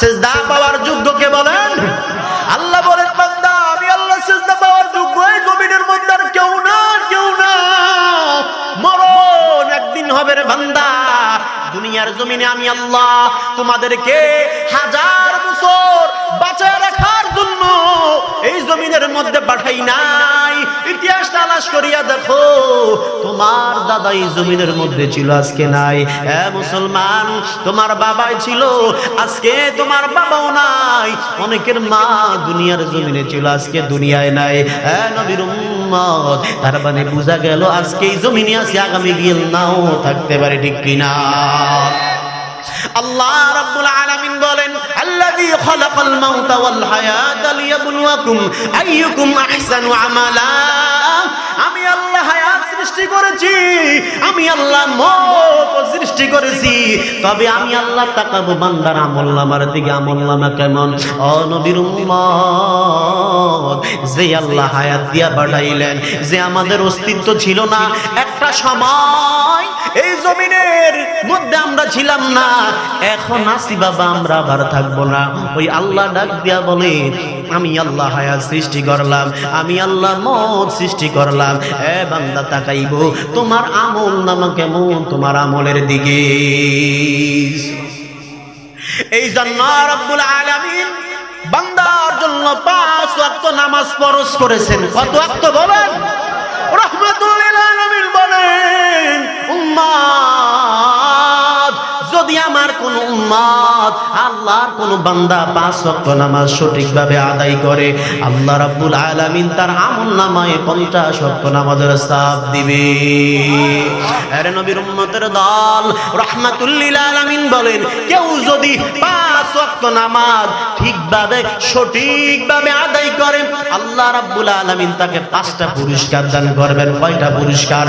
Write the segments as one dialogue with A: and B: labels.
A: সেজদা পাওয়ার যোগ্য কে বলেন? আল্লাহ বলেন, বান্দা, আমি আল্লাহ সেজদা পাওয়ার যোগ্য। এই জমিনের মধ্যে আর কেউ না কেউ না মরণ একদিন হবে রে বান্দা। দুনিয়ার জমিনে আমি আল্লাহ তোমাদেরকে হাজার বছর মধ্যে পাঠাই নাই। ইতিহাস তালাশ করিয়া দেখো, তোমার দাদা এই জমিনের মধ্যে ছিল, আজকে নাই। হ্যাঁ মুসলমান, তোমার বাবাই ছিল, আজকে তোমার বাবাও নাই। অনেকের মা দুনিয়ার জমিনে ছিল, আজকে দুনিয়ায় নাই। হ্যাঁ নবীর উম্মত, তার মানে বোঝা গেল আজকে এই জমিনে আছে, আগামী গিয়ে নাও থাকতে পারে, ঠিক কিনা? আল্লাহ রাব্বুল আলামিন বলেন, আল্লাযী মাউতা ওয়াল লিয়াবলুয়াকুম আইয়ুকুম আহসানু আমালা। আমি আল্লাহ হায়াত সৃষ্টি করেছি, আমি আল্লাহ সৃষ্টি করেছি, তবে আমি আল্লাহ তাকাবো বান্দার আমল নামার দিকে আমল কেমন? ও নবীর উম্মত, যে আল্লাহ হায়াত দিয়া বাড়াইলেন, যে আমাদের অস্তিত্ব ছিল না একটা সময় এই জমিনের মধ্যে আমরা ছিলাম না। এখন আসি বাবা, আমরা আবার থাকব না। ওই আল্লাহ ডাক দিয়া বলে, আমি আল্লাহ হায়াত সৃষ্টি করলাম, আমি আল্লাহ মত সৃষ্টি করলাম। এ বান্দা তাকাইব, তোমার আমল নামা কেমন? তোমার আমলের দিকে। এই জন্য রব্বুল আলামিন বান্দার জন্য পাঁচ ওয়াক্ত নামাজ ফরজ করেছেন। কত ওয়াক্ত বলেন? বলেন উম্মাদ। যদি আমার কোন উম্মাদ আল্লাহর কোন বান্দা পাঁচ ওয়াক্ত নামাজ সঠিকভাবে আদায় করে, আল্লাহ রাব্বুল আলামিন তার আমল নামায় পঞ্চাশ ওয়াক্ত নামাজের সাপ দিবে। আরে নবীর উম্মতের দল রহমাতুল্লিল আলামিন বলেন, কেউ যদি পাঁচ ওয়াক্ত নামাজ ঠিকভাবে, সঠিকভাবে আদায় করে, আল্লাহ রাব্বুল আলামিন তাকে পাঁচটা পুরস্কার দান করবেন। কয়টা পুরস্কার?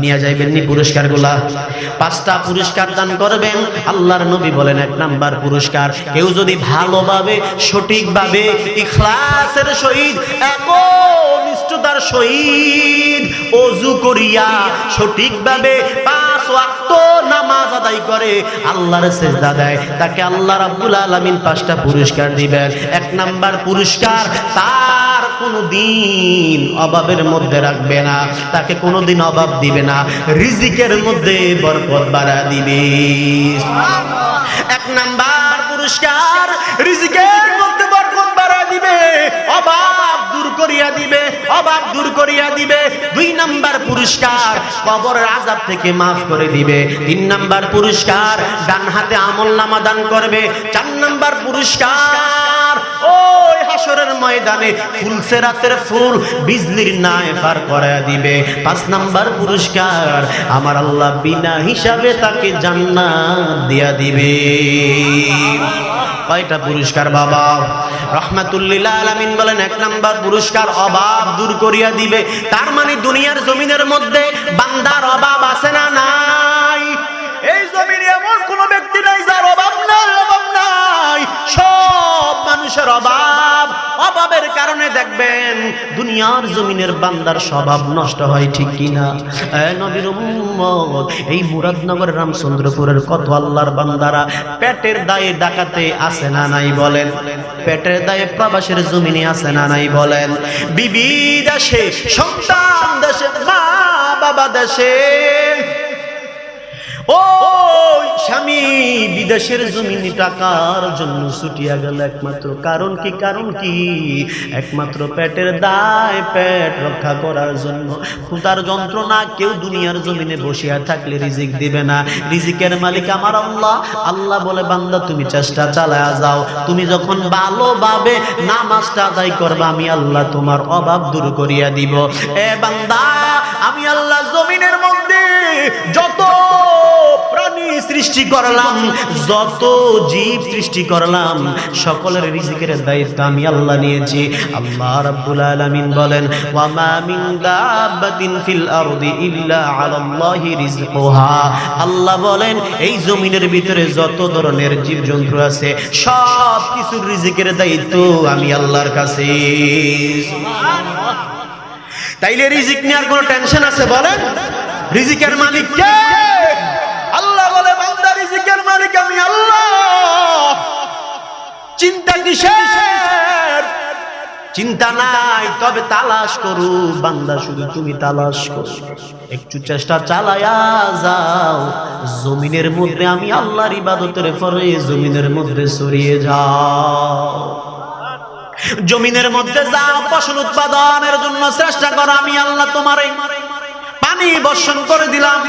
A: নিয়ে যাইবেন নি পুরস্কারগুলা পাঁচটা পুরস্কার দান করবেন, আল্লাহর নবী বলেন এক নাম্বার পুরস্কার। কেউ যদি ভালোভাবে, সঠিকভাবে ইখলাসের সহিত, একনিষ্ঠতার সহিত অজু করিয়া সঠিকভাবে পাঁচ ওয়াক্ত নামাজ আদায় করে, আল্লাহর সেজদা দেয়, তাকে আল্লাহ রাব্বুল আলামিন পাঁচটা পুরস্কার দিবেন। এক নাম্বার পুরস্কার, তার কোনো দিন অভাবের মধ্যে রাখবে না, তাকে কোনোদিন অভাব দিবে না, রিজিকের মধ্যে বরকত বাড়া দিবে। এক নাম্বার পুরস্কার, রিজিকের মধ্যে দিবে, অভাব দূর করিয়া দিবে, অভাব দূর করিয়া দিবে। দুই নাম্বার পুরস্কার কবরের আজাব থেকে মাফ করে দিবে। তিন নাম্বার পুরস্কার ডান হাতে আমল নামা দান করবে। চার নাম্বার পুরস্কার আমার আল্লাহ বিনা হিসাবে তাকে জান্নাত দিয়া দিবে। কয়টা পুরস্কার বাবা? রহমাতুল্লিলা আলামিন বলেন, এক নাম্বার পুরস্কার অভাব দূর করিয়া দিবে। তার মানে দুনিয়ার জমিনের মধ্যে বান্দার অভাব আছে না নাই? এই জমিনে সব মানুষের অভাব, অভাবের কারণে দেখবেন দুনিয়ার জমিনের বান্দার স্বভাব নষ্ট হয় ঠিক কিনা। নবীর এই মুরাদনগর রামচন্দ্রপুরের কত আল্লাহর বান্দারা পেটের দায়ে ডাকাতে আছে না নাই বলেন। পেটের দায়ে প্রবাসের জমিনে আছে না নাই বলেন। বিবি দেশে, সন্তান দেশে মা বাবা দেশে স্বামী বিদেশের জমিনে টাকার জন্য ছুটিয়া গেল। একমাত্র কারণ কি কারণ কি? একমাত্র পেটের দায় পেট রক্ষা করার জন্য। যন্ত্রণা কেউ দুনিয়ার জমিনে বসিয়া থাকলে রিজিক দিবে না। রিজিকের মালিক আমার আল্লাহ। আল্লাহ বলে বান্দা তুমি চেষ্টা চালায়া যাও। তুমি যখন ভালোভাবে নামাজটা আদায় করবে আমি আল্লাহ তোমার অভাব দূর করিয়া দিব। এ বান্দা আমি আল্লাহ জমিনের মধ্যে সৃষ্টি করলাম, যত জীব সৃষ্টি করলাম, সকলের রিজিকের দায়িত্ব আমি আল্লাহ নিয়েছি। আল্লাহ রাব্বুল আলামিন বলেন ওয়া মা মিন দাব্বাতিন ফিল আরদি ইল্লা আলাল্লাহি রিজকুহা আল্লাহ বলেন, এই জমিনের ভিতরে যত ধরনের জীবজন্তু আছে সব কিছুর রিজিকের দায়িত্ব আমি আল্লাহর কাছে। তাইলে রিজিক নেওয়ার কোনো টেনশন আছে বলেন? রিজিকের মালিক কে? মালিক আমি আল্লাহ? চিন্তা কিসের? চিন্তা নাই, তবে তালাশ করু। বান্দা, শুধু তুমি তালাশ করো। একটু চেষ্টা চালায়া যাও। জমিনের মধ্যে আমি আল্লাহর ইবাদতের পরে জমিনের মধ্যে সরিয়ে যাও। জমিনের মধ্যে যাও, ফসল উৎপাদনের জন্য চেষ্টা করো। আমি আল্লাহ তোমার পানি বর্ষণ করে দিলাম।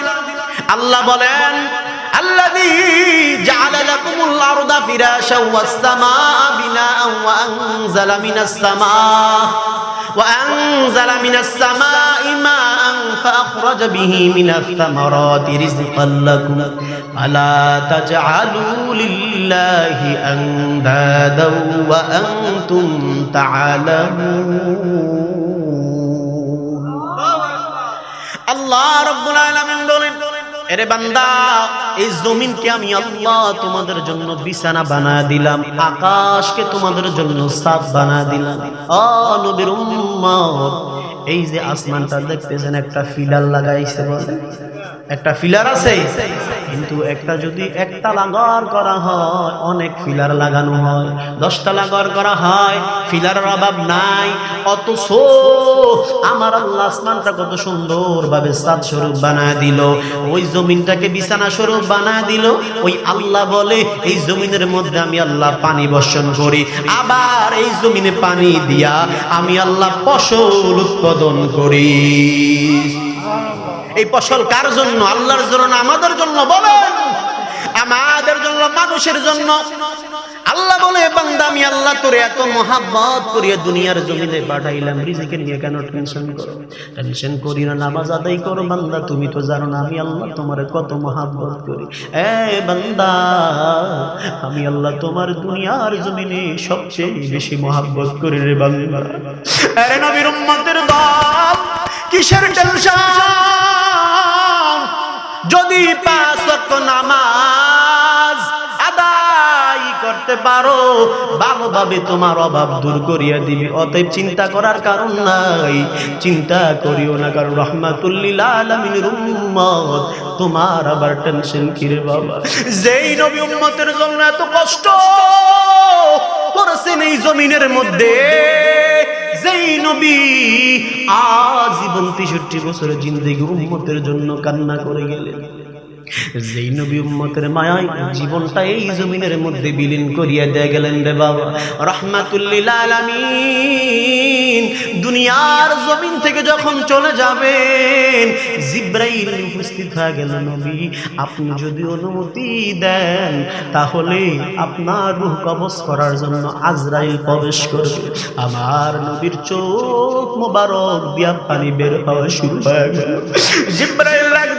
A: আল্লাহ বলেন الذي جعل لكم الأرض فراشا والسماء بناء وأنزل من السماء وأنزل من السماء ماء فأخرج به من الثمرات رزقا لكم فلا تجعلوا لله أندادا وأنتم تعلمون الله رب العالمين এরে বান্দা, এই জমিনকে আমি আল্লাহ তোমাদের জন্য বিছানা বানায় দিলাম, আকাশকে তোমাদের জন্য সাপ বানা দিলাম। নবীর এই যে আসমানটা দেখতেছেন, একটা ফিলার লাগাইছে বলে। একটা ফিলার আছে, কিন্তু একটা যদি একটা লাগর করা হয়, অনেক ফিলার লাগানো হয়। দশটা লাগর করা হয় ফিলারের অভাব নাই, অথচ আমার আল্লাহ আসমানটা কত সুন্দর ভাবে সাত স্বরূপ বানায় দিল। ওই জমিনটাকে বিছানা স্বরূপ বানায় দিল। ওই আল্লাহ বলে, এই জমিনের মধ্যে আমি আল্লাহ পানি বর্ষণ করি। আবার এই জমিনে পানি দিয়া আমি আল্লাহ ফসল উৎপাদন করি। এই ফসল কার জন্য? আল্লাহর জন্য, আমাদের জন্য বলেন। আমাদের জন্য, মানুষের জন্য। আল্লাহ বলে, বান্দা, আমি আল্লাহ তোরে এত মহাব্বত করিয়া দুনিয়ার জমিনে পাঠাইলাম। রিজিকে নিয়ে কেন টেনশন করো? টেনশন করি না, নামাজ আদায় করো। বান্দা, তুমি তো জানো না, আমি আল্লাহ তোমার কত মহাব্বত করি। এ বান্দা, আমি আল্লাহ তোমার দুনিয়ার জমিনে সবচেয়ে বেশি মহাব্বত করি রে বান্দা। আরে নবীর উম্মতের দল, কিসের টেনশন যদি পাঁচ নামাজ আদায় করতে পারো, ভালোভাবে তোমার অভাব দূর করিয়া দিবি। অতএব চিন্তা করার কারণ নাই। চিন্তা করিও না, কারণ রহমাতুল্লিল আলমিনের উম্মত তোমার আবার টেনশন কিরে বাবা? যেই নবী উম্মতের জন্য এত কষ্ট করেছেন এই জমিনের মধ্যে আজীবন তেষট্টি বছরের জিন্দগি উম্মতের জন্য কান্না করে গেলেন। যেই নবী উম্মতের মায়ায় জীবনটা এই জমিনের মধ্যে বিলীন করিয়া দেয়া গেলেন রে বাবা। রহমাতুল্লিল দুনিয়ার জমিন থেকে যখন চলে যাবেন, জিব্রাইল উপস্থিত হয়ে গেল নবী, আপনি যদি অনুমতি দেন, তাহলে আপনার রূহ কবজ করার জন্য আজরাইল প্রবেশ করবে। আমার নবীর চোখ মোবারক দিয়া পানি বের হওয়া শুরু হয়ে গেল। জিব্রাইল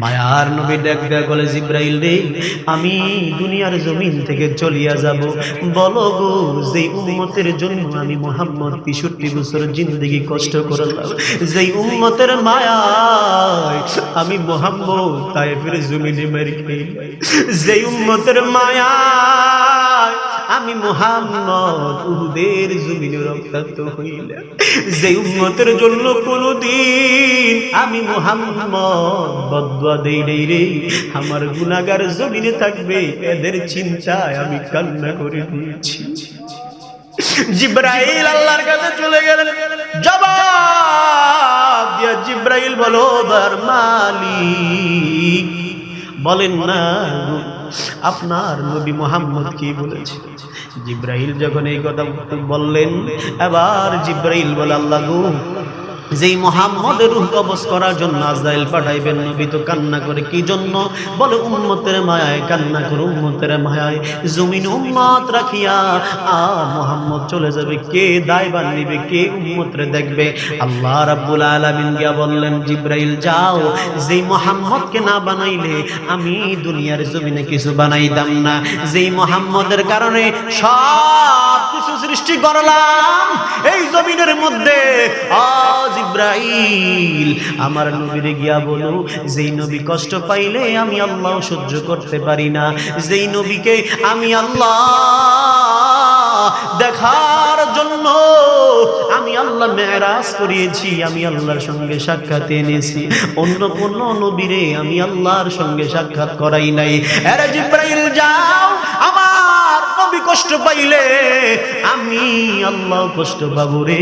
A: মায়ার নবী ডাক দেয়া বলে জিব্রাইল রে, আমি দুনিয়ার জমিন থেকে চলিয়া যাব। বলো গো, যেই উম্মতের জন্য আমি মোহাম্মদ তেষট্টি বছর জিন্দগি কষ্ট করলাম, যেই উম্মতের মায়া আমি মোহাম্মদ তাই ফিরে জমিনে মেরে যেই উম্মতের মায়ায় আমি মোহাম্মদ, উহুদের জমিনে রক্তাক্ত হইলাম যে উম্মতের জন্য কোনদিন আমি মোহাম্মদ বদুয়া দেই নেই রে। আমার গুনাগার জমিনে থাকবে, এদের চিন্তায় আমি কান্না করে দিয়েছি জিব্রাইল আল্লাহর কাছে চলে গেলেন। জবাব দিয়া জিব্রাইল বলো বার মালিক, বলেন না আপনার নবী মোহাম্মদ কি বলেছে? জিব্রাহিল যখন এই কথা বললেন এবার জিব্রাহিল বলে আল্লাহ যেই মোহাম্মদের রূহ কবজ করার জন্য আজরাইল পাঠাইবেন, নবী তো কান্না করে, কি জন্য? বলে, উম্মতের মায়ায় কান্না করে, উম্মতের মায়ায় জমিন উম্মত রাখিয়া আর মোহাম্মদ চলে যাবে, কে দায়বান নিবে, কে উম্মতরে দেখবে? আল্লাহ রাব্বুল আলামিন গিয়া বললেন, জিব্রাইল, যাও, যেই মোহাম্মদকে না বানাইলে আমি দুনিয়ার জমিনে কিছু বানাইতাম না। যেই মোহাম্মদের কারণে সব কিছু সৃষ্টি করলাম, এই জমিনের মধ্যে আজ ইব্রাহিল আমার নবীরে গিয়া বলো, যেই নবী কষ্ট পাইলে আমি আল্লাহ সহ্য করতে পারি না। যেই নবীকে আমি আল্লাহ দেখার জন্য আমি আল্লাহ মেরাজ করিয়েছি, আমি আল্লাহর সঙ্গে সাক্ষাৎ এনেছি। অন্য কোন নবীরে আমি আল্লাহর সঙ্গে সাক্ষাৎ করাই নাই। এরা জিব্রাইল, যাও, আমার নবী কষ্ট পাইলে আমি আল্লাহ কষ্ট পাবো রে।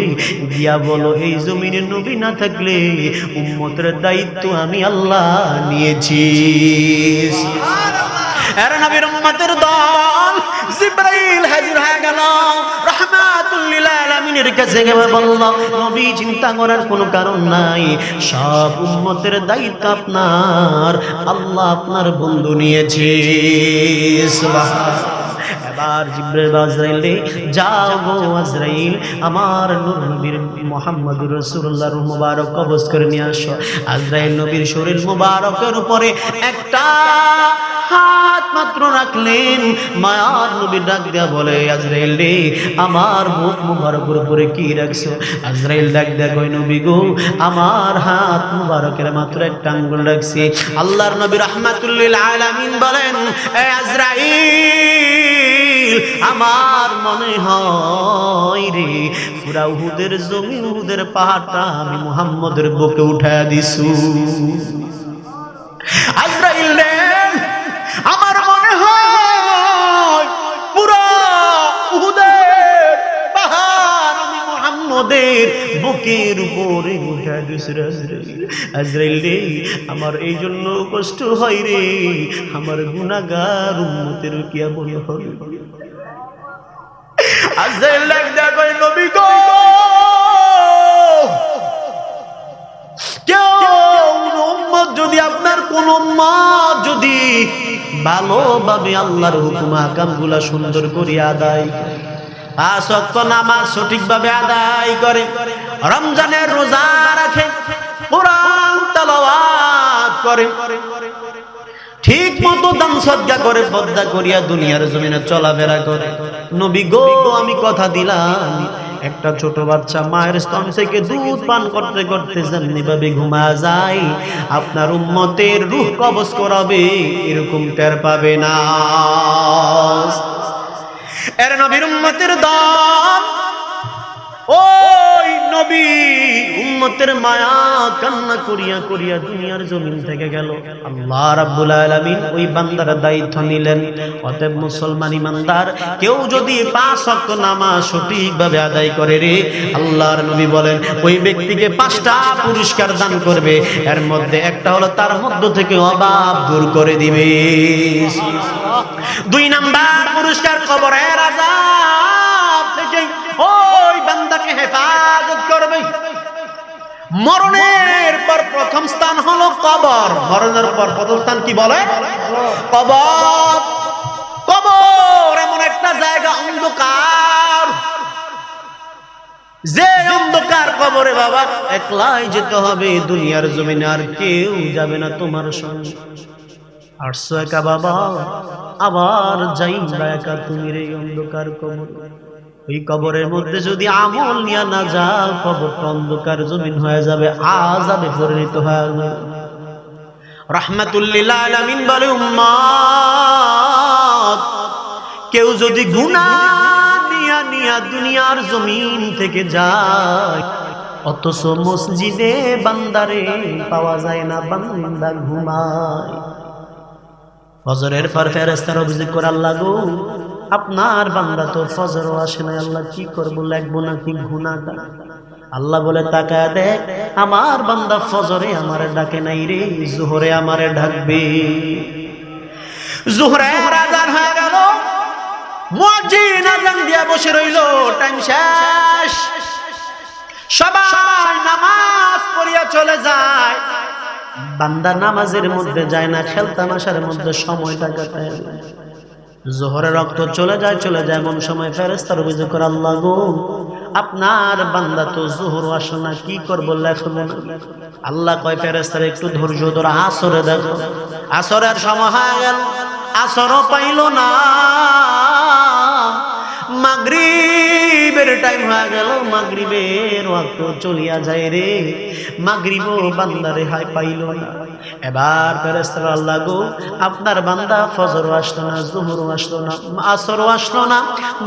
A: গিয়া বলো, এই জমিনে নবী না থাকলে উম্মতের দায়িত্ব আমি আল্লাহ নিয়েছি। চিন্তা করার কোনো কারণ নাই। সব দায়িত্ব আপনার, আল্লাহ আপনার বন্ধু নিয়েছে। এবার জিব্রাইল আজরাইল যাও গো আজরাইল, আমার নূর নবীর মুহাম্মদুর রাসূলুল্লাহর মুবারক কবজ করে নিয়ে আসো। আজরাইল নবীর শরীর মুবারকের উপরে একটা হাত মাত্র রাখলেন। মায়ার নবীর ডাক দেয়া বলে, আজরাইল রে, আমার মুখ মুবারকের উপরে কি রাখছো? আজরাইল ডাক দেয়া কই নবী গো, আমার হাত মুবারকের মাত্র একটা আঙ্গুল রাখছি। আল্লাহর নবী রাহমাতুল্লিল আলামিন বলেন, এ আজরাইল আমার মনে হয় রে পুরা উহুদের জমি উহুদের পাহাড়টা আমি মুহাম্মদের বুকে উঠায়া দিছু আমার মনে হয় পুরা উহুদের পাহাড় আমি মুহাম্মদের বুকের উপরে উঠা আজরাইল। রে, আমার এই জন্য কষ্ট হয় রে, আমার গুনাহগার উম্মতের কি এমন হবে ডাক দেয়া কয়, নবী গো! যদি আপনার কোন উম্মত যদি ভালোভাবে আল্লাহর হুকুম আকামগুলা সুন্দর করে আদায় পাঁচ ওয়াক্ত নামাজ সঠিকভাবে আদায় করে, রমজানের রোজা রাখে, কোরআন তেলাওয়াত করে ঠিক মতো দান সজ্জা করে পদ্মা করিয়া দুনিয়ার জমিনে চলাফেরা করে। নবী গো, আমি কথা দিলাম, একটা ছোট বাচ্চা মায়ের স্তন থেকে দুধ পান করতে করতে যেমনি ভাবে ঘুমা যায়, আপনার উম্মতের রূহ কবজ করাবে, এরকম টের পাবে না। এর নবীর উম্মতের দম ওই নবী, উম্মতের মায়া কান্না করিয়া করিয়া দুনিয়ার জমিন থেকে গেল। আল্লাহ রাব্বুল আলামিন ওই বান্দার দায়িত্ব নিলেন। অতএব মুসলমান ইমানদার, কেউ যদি পাঁচ ওয়াক্ত নামাজ সঠিকভাবে আদায় করে রে, আল্লাহর নবী বলেন, ওই ব্যক্তিকে পাঁচটা পুরস্কার দান করবে। এর মধ্যে একটা হলো তার মধ্য থেকে অভাব দূর করে দিবে। দুই নাম্বার পুরস্কার কবরের আযাব মরণের পর প্রথম স্থান হলো কবর। মরণের পর প্রথম স্থান কি বলে? কবর। কবর এমন একটা জায়গা, অন্ধকার। যে অন্ধকার কবরে বাবা, একলাই যেতে হবে, দুনিয়ার জমিনে আর কেউ যাবে না তোমার সঙ্গে। আটশো একা বাবা, আবার যাই একা তুমি রে অন্ধকার কবর। ওই কবরের মধ্যে যদি আমল নিয়ে না যাও, কবরটা অন্ধকার জমিন হয়ে যাবে আজাবে পরিণত হয়ে যাবে। রহমাতুল্লিল আলামিন বলে, উম্মত, কেউ যদি গুনাহ নিয়া নিয়া দুনিয়ার জমিন থেকে যায়, অথচ মসজিদে বান্দারে পাওয়া যায় না, বান্দা ঘুমায়। ফজরের পর ফেরেস্তার অভিযোগ করে, আল্লাহ আপনার বান্দা তো ফজরও আসে না আল্লাহ কি করব, লাগবো নাকি গুনাটা আল্লাহ বলে, তাকায় দেখ, আমার বান্দা ফজরে আমারে ডাকে নাই রে, জোহরে আমারে ডাকবে। জোহরে আজান হয়ে গেল মুয়াজ্জিন আজান দিয়া বসে রইল টাইম শেষ। সবাই নামাজ পড়িয়া চলে যায়। বান্দা নামাজের মধ্যে যায় না, খেলতামাশার মধ্যে সময়টা কাটায় জোহরে রক্ত চলে যায় চলে যায়, এমন সময় ফেরেস্তার অভিযোগ করে, আল্লাহ গো, আপনার বান্দা তো জোহর আসো না, কি করব লেখবো আল্লাহ কয় ফেরেস্তার একটু ধৈর্য ধরে, আসরে দেখো, আসরের সময় হয়ে গেল, আসরও পাইল না মাগরিবের টাইম হয়ে গেল, মাগরিবের চলিয়া যায় রে। মাগরিব বান্দারে হাই পাইল না। এবার ফেরেস্তার আল্লাহ গো, আপনার বান্দা ফজরও আসলো না জোহরও আসলো না, আসরও আসলো না,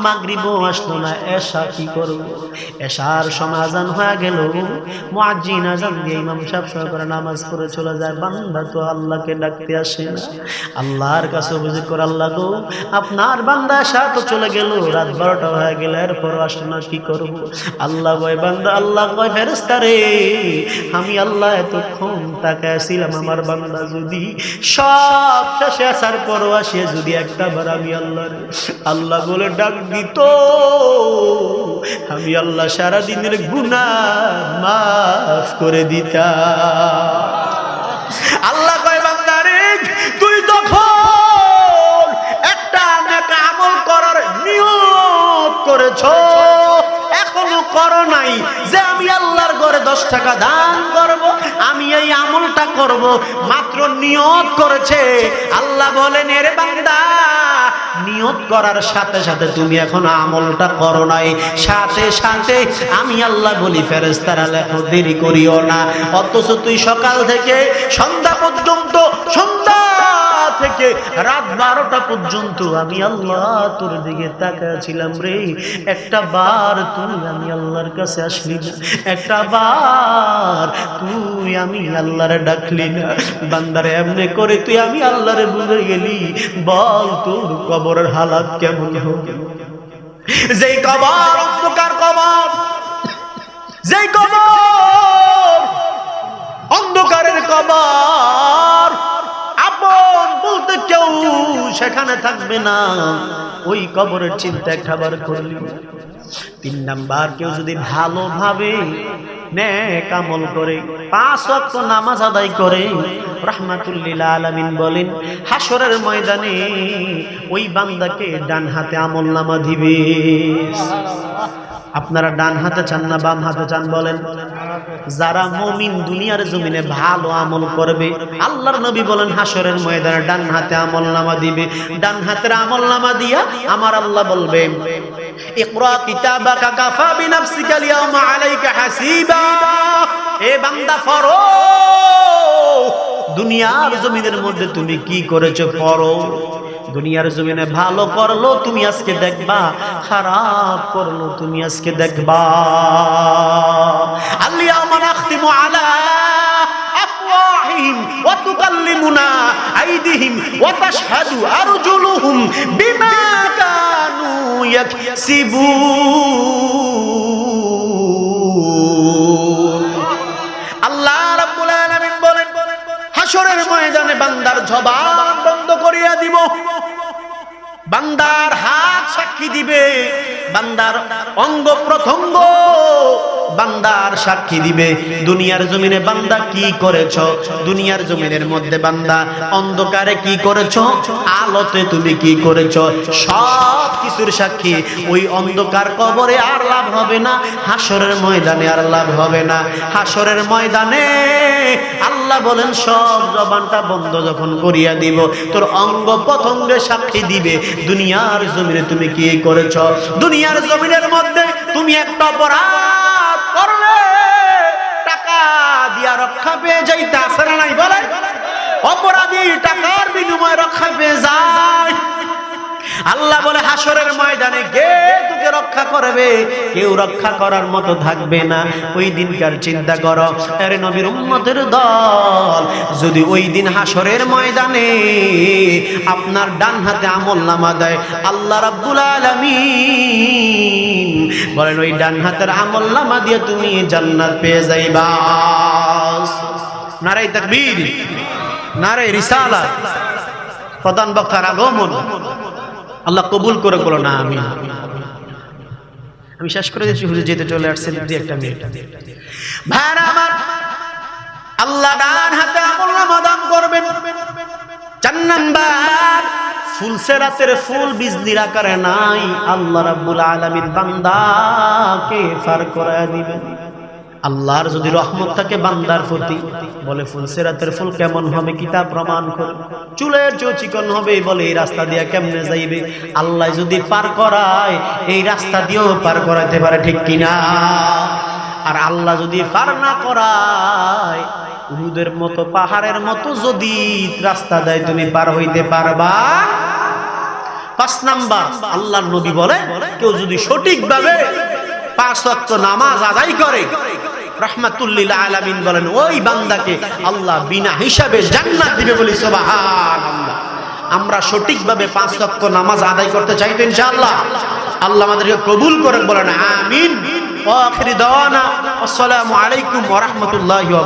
A: মাগরিবও আসলো না, এশা কি করব? এশার সময় আজান হয়ে গেল। আজান দিয়ে ইমাম সাহেব নামাজ পড়ে চলে যায়। বান্দা তো আল্লাহকে ডাকতে আসে না। আল্লাহর কাছে অভিযোগ করে আল্লাহ গো, আপনার বান্দা এশা তো চলে গেল, রাত বারোটা হয়ে গেল এরপর আসলো না কি করব? আল্লাহ কয়, বান্দা, আল্লাহ কয় ফেরেস্তা রে, আমি আল্লাহ এতক্ষণ তাকায় ছিলাম আমার বান্দা যদি সব শেষে আসার পরও আসিয়া যদি একটা বার আমি আল্লাহ আল্লাহ বলে ডাক দিত, আমি আল্লাহ সারা দিনের গুণা মাফ করে দিতা আল্লাহ কয় করেছ? এখনও করো নাই যে আমি আল্লাহর ঘরে দশ টাকা দান করব, আমি এই আমলটা করব, মাত্র নিয়ত করেছে। আল্লাহ বলেন, এর বান্দা, নিয়ত করার সাথে সাথে তুমি এখন আমলটা করো নাই। সাথে সাথে আমি আল্লাহ বলি ফেরেস্তারা লেখো, দেরি করিও না। অথচ তুই সকাল থেকে সন্ধ্যা পর্যন্ত সন্ধ্যা থেকে রাত বারোটা পর্যন্ত আমি আল্লাহ তোর দিকে তাকাছিলাম রে। একটা বার তুই আমি আল্লাহর কাছে আসলি না। একটা বার তুই আমি আল্লাহরে ডাকলি না। বান্দারে, এমনি করে তুই আমি আল্লাহরে বুঝে গেলি। বল তোর কবরের হালাত কেমন হবে? যেই কবর, অন্ধকার কবর, যেই কবর, অন্ধকারের কবর। কেউ সেখানে থাকবে না। ওই কবরের চিন্তা একটাবার করলি। তিন নাম্বার, কেউ যদি ভালোভাবে নেক আমল করে, পাঁচ ওয়াক্ত নামাজ আদায় করে, রাহমাতুল্লিল আলামিন বলেন হাসরের ময়দানে ওই বান্দাকে ডান হাতে আমল নামা দিবে। আপনারা ডান হাতে চান না বাম হাতে চান বলেন? যারা মমিন দুনিয়ার জমিনে ভালো আমল করবে, আল্লাহর নবী বলেন হাসরের ময়দানে ডান হাতে আমল নামা দিবে। ডান হাতের আমল নামা দিয়া আমার আল্লাহ বলবে দুনিয়ার জমিনের মধ্যে তুমি কি করেছ? পড়ো। দুনিয়ার জমিনে ভালো করল তুমি আজকে দেখবা, খারাপ করল তুমি আজকে দেখবা। আলা আরজুলুহুম বিমা কানু ইয়াকসিবুন। আল্লাহ বলেন হাসরের ময়দানে বান্দার জবান বন্ধ করিয়া দিব। বান্দার হাত সাক্ষী দিবে। বান্দার অঙ্গ প্রথঙ্গ বান্দার সাক্ষী দিবে। দুনিয়ার জমিনে বান্দা কি করেছ? দুনিয়ার জমিনের মধ্যে বান্দা অন্ধকারে কি করেছ? আলোতে তুমি কি করেছ? সব কিছুর সাক্ষী। ওই অন্ধকার কবরে আর লাভ হবে না, হাসরের ময়দানে আর লাভ হবে না। হাসরের ময়দানে আল্লাহ বলেন, সব জবানটা বন্ধ যখন করিয়া দিব, তোর অঙ্গ প্রথঙ্গে সাক্ষী দিবে। দুনিয়ার জমিনে তুমি কি করেছ? দুনিয়ার জমিনের মধ্যে তুমি একটা অপরাধ করলে টাকা দিয়া রক্ষা পেয়ে যাইতে আসে না নাই বলে? অপরাধী টাকার বিনিময়ে রক্ষা পেয়ে যায়। আল্লাহ বলে হাসরের ময়দানে কে তোকে রক্ষা করবে? কেউ রক্ষা করার মতো থাকবে না। ওই দিনকার চিন্তা করো, আরে নবীর উম্মতের দল, যদি ওই দিন হাসরের ময়দানে আপনার ডান হাতে আমল নামা দেয়, আল্লাহ রাব্বুল আলামিন বলেন, ওই ডান হাতের আমল নামা দিয়ে তুমি জান্নাত পেয়ে যাইবা। নারাই তাকবীর নারাই রিসালাত। প্রধান বক্তার আগমন। আল্লাহ কবুল করে বলো, না, আমি আমি শেষ করে দিচ্ছি হুজুর, যেতে চলে আসছেন, দুই একটা মিনিট। ভাইরা আমার, আল্লাহ ডান হাতে আমল নামা দান করবেন। চার নাম্বার ফুল সেরাতের ফুল বিজলির আকারে নাই, আল্লাহ রাব্বুল আলামিন বান্দাকে ফার করে দিবেন। আল্লাহর যদি রহমত থাকে, বান্দার প্রতি। বলে, ফুল সেরাতের ফুল কেমন হবে? কিতাব প্রমাণ করে। চুলের চো চিকন হবে, বলে, এই রাস্তা দিয়ে কেমনে যাইবে? আল্লাহ যদি পার করায়, এই রাস্তা দিয়েও পার করাইতে পারে, ঠিক কিনা? আর আল্লাহ যদি পার না করায় উহুদের মতো, পাহাড়ের মতো যদি রাস্তা দেয়, তুমি পার হইতে পারবা? পাঁচ নাম্বার আল্লাহ নবী বলে, কেউ যদি সঠিকভাবে পাঁচ নামাজ আদায় করে রহমাতুল্লিল আলামিন বলেন, ওই বান্দাকে আল্লাহ বিনা হিসাবে জান্নাত দিবে বলি সুবহানাল্লাহ। আমরা সঠিকভাবে পাঁচ লক্ষ নামাজ আদায় করতে চাই তো ইনশাআল্লাহ। আল্লাহ আমাদেরকে কবুল করে বলেন, আমিন। ওয়া আখিরি দাওয়ানা, আসসালামু আলাইকুম ওয়া রাহমাতুল্লাহি ওয়া